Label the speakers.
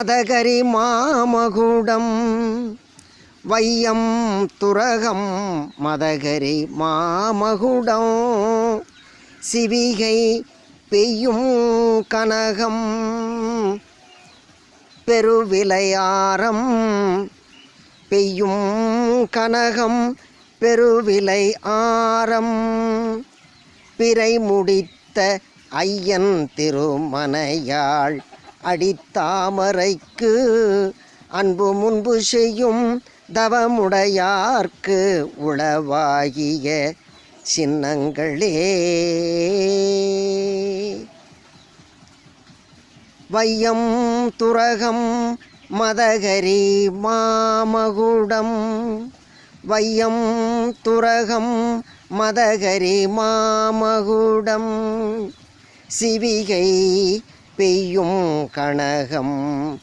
Speaker 1: மதகரி மாமகுடம் வையம் துரகம் மதகரி மாமகுடம் சிவிகை பெய்யும் கனகம் பெருவிலையாரம் பெய்யும் கனகம் பெருவிலை ஆரம் பிறை முடித்த ஐயன் திருமனையாள் அடித்தாமரைக்கு அன்பு முன்பு செய்யும் தவமுடையார்க்கு உளவாகிய சின்னங்களே. வையம் துரகம் மதகரி மாமகுடம். வையம் துரகம் மதகரி மாமகுடம். சிவிகை பெய்யும் கனகம்.